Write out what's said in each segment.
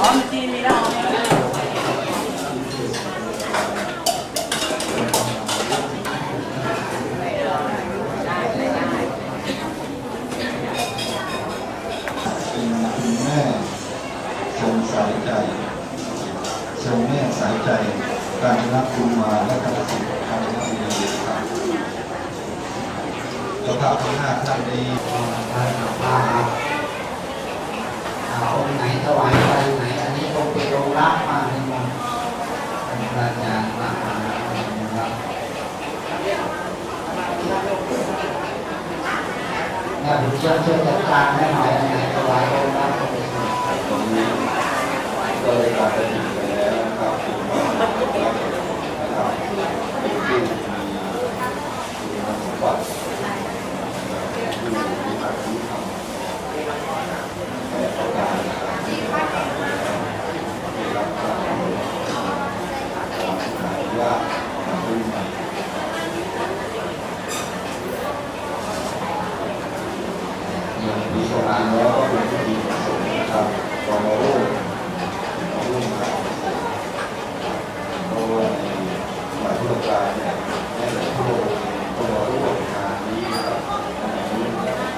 อ๋อจีนมีแล้วคุณแม่ทรงสายใจทรงแม่สายใจการรับคุณมาและกระสิทธิ์ทางนักเรียนครับเจ้าภาทั้งห้าท่านนี้ เอาองค์ไหนถวายไปไหน อันนี้คงเป็นองค์รับมาในมนต์เป็นพระอาจารย์รับมานะครับเนี่ยผมเชื่อเชื่อจัดการให้หน่อยอันไหนถวายองค์รับก็เป็น ตรงนี้ก็ได้การตัดสินไปแล้วนะครับคุณว่านะครับเป็นผู้มีคุณสมบัติผู้มีอายุธรรมแต่ประการที่รับการว่าผู้มี อย่านแล้วก็เป็นพิธีสงฆ์นะครับตอนมาร่วมมาร่วมงานเพราะว่าในสมัยพุทธกาลเนี่ยแม้แต่พระองค์ก็มาร่วมงานนี้นะครับ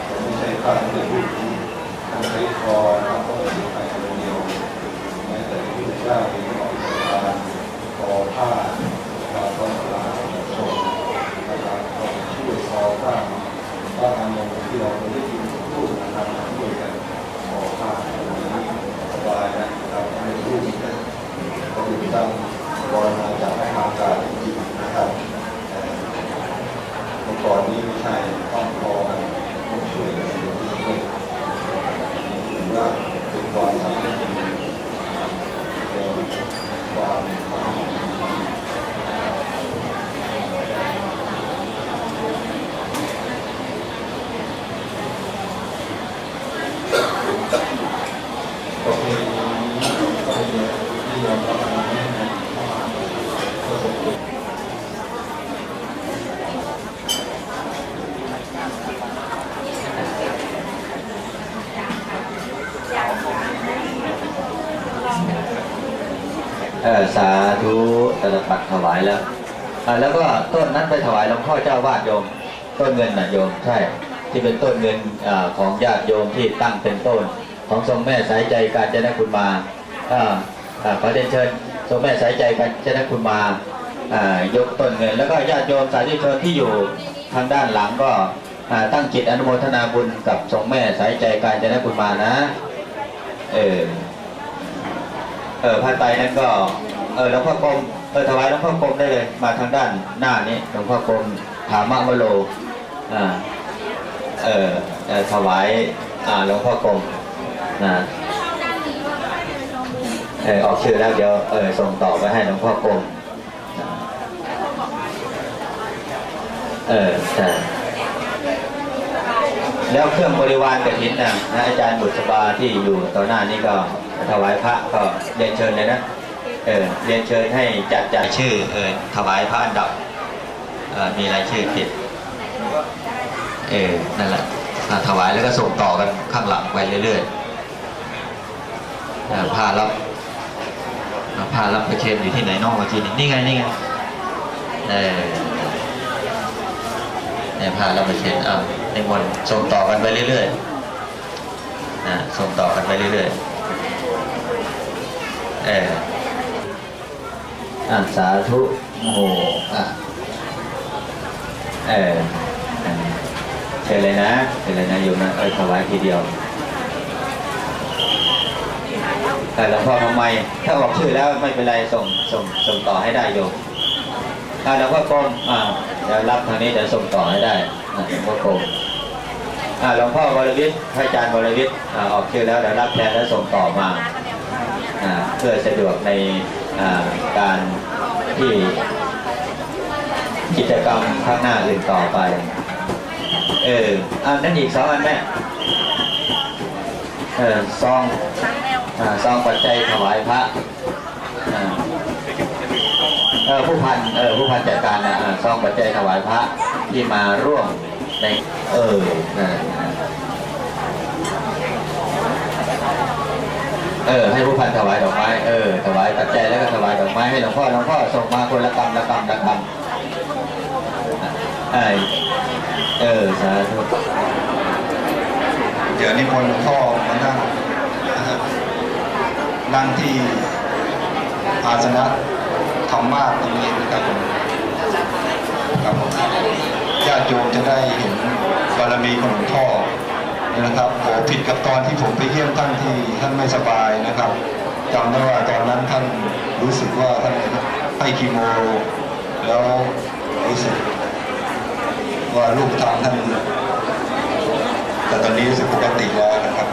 แต่ไม่ใช่พระในรูปนี้ท่านใช้คอนะครับต้องถือไปคนเดียวแม้แต่พระพุทธเจ้าเองก็ออกการคอผ้าเราต้องลาชมนะครับก็ช่วยคอผ้า ก็ทำลงที่เราเคยได้ยินพูดนะครับช่วยกันขอผ้าตรงนี้สบายนะครับในรูปนี้ก็คือตั้งรอยมาจากทางการจริงๆนะครับเอ่อเมื่อก่อนนี้ไม่ใช่ต้องรอกันต้องช่วยกันเสียที่นี่ถือว่าเป็นความสามัคคีเป็นความสามัคคี ประเพณีประเพณีที่เราทำมาเนี่ยนะก็สมควรเออสาธุตระปัดถวายแล้วอ่าแล้วก็ต้นนั้นไปถวายหลวงพ่อเจ้าวาดโยม ต้นเงินน่ะโยม ใช่ ที่เป็นต้นเงินอาของญาติโยมที่ตั้งเป็นต้น ของทรงแม่สายใจการเจนคุณมาอ่าอ่าขอเรียนเชิญทรงแม่สายใจการเจนคุณมายกต้นเงิน แล้วก็ญาติโยมสาธุชนที่อยู่ทางด้านหลังก็ตั้งจิตอนุโมทนาบุญกับทรงแม่สายใจการเจนคุณมานะ เออเออผ้าไตรนั้นก็เออหลวงพ่อกรมเออถวายหลวงพ่อกรมได้เลย มาทางด้านหน้านี้หลวงพ่อกรมถามะวโลอ่าเออเออถวายอ่าหลวงพ่อกรม นะเออออกชื่อแล้วเดี๋ยวเออส่งต่อไปให้หลวงพ่อกรมเออใช่แล้วเครื่องบริวารกฐินนะนะอาจารย์บุษบาที่อยู่ต่อหน้านี้ก็ถวายพระก็เรียนเชิญเลยนะเออเรียนเชิญให้จัดจ่ายชื่อเออถวายพระอันดับเออมีรายชื่อติดเออนั่นแหละถวายแล้วก็ส่งต่อกันข้างหลังไปเรื่อยๆ อ่าพารับอ่าพารับประเคนอยู่ที่ไหนนอกเมื่อกี้นี่ไงนี่ไงเออเนี่ยพาเราไปเช็ดอ่าในมนต์ส่งต่อกันไปเรื่อยๆนะส่งต่อกันไปเรื่อยๆเอออ่าสาธุโมอะเออเชิญเลยนะเชิญเลยนะโยมนะเออถวายทีเดียว แต่หลวงพ่อทำไมถ้าออกชื่อแล้วไม่เป็นไรส่งส่งส่งต่อให้ได้โยมอ่าหลวงพ่อกรมอ่าเดี๋ยวรับทางนี้เดี๋ยวส่งต่อให้ได้หลวงพ่อกรมอ่าหลวงพ่อบริวิทย์พระอาจารย์บริวิทย์อ่าออกชื่อแล้วเดี๋ยวรับแทนแล้วส่งต่อมาอ่าเพื่อสะดวกในอ่าการที่กิจกรรมข้างหน้าอื่นต่อไป เอออ่านั่นอีกสองอันแม่เออซอง อ่าซองปัจจัยถวายพระเออผู้พันเออผู้พันจัดการนะอ่าซองปัจจัยถวายพระที่มาร่วมในเออนะเออให้ผู้พันถวายดอกไม้เออถวายปัจจัยแล้วก็ถวายดอกไม้ให้หลวงพ่อหลวงพ่อส่งมาคนละกำละกำละกำไอ้เออสาธุเดี๋ยวนิมนหลวงพ่อมานั่ง นั่งที่อาสนะธรรมาตรงนี้นะครับผมครับผมญาติโยมจะได้เห็นบารมีของหลวงพ่อนี่นะครับโอผิดกับตอนที่ผมไปเยี่ยมท่านที่ท่านไม่สบายนะครับจำได้ว่าตอนนั้นท่านรู้สึกว่าท่านให้คีโม แล้วรู้สึกว่าลูกทำท่านแต่ตอนนี้รู้สึกปกติแล้วนะครับ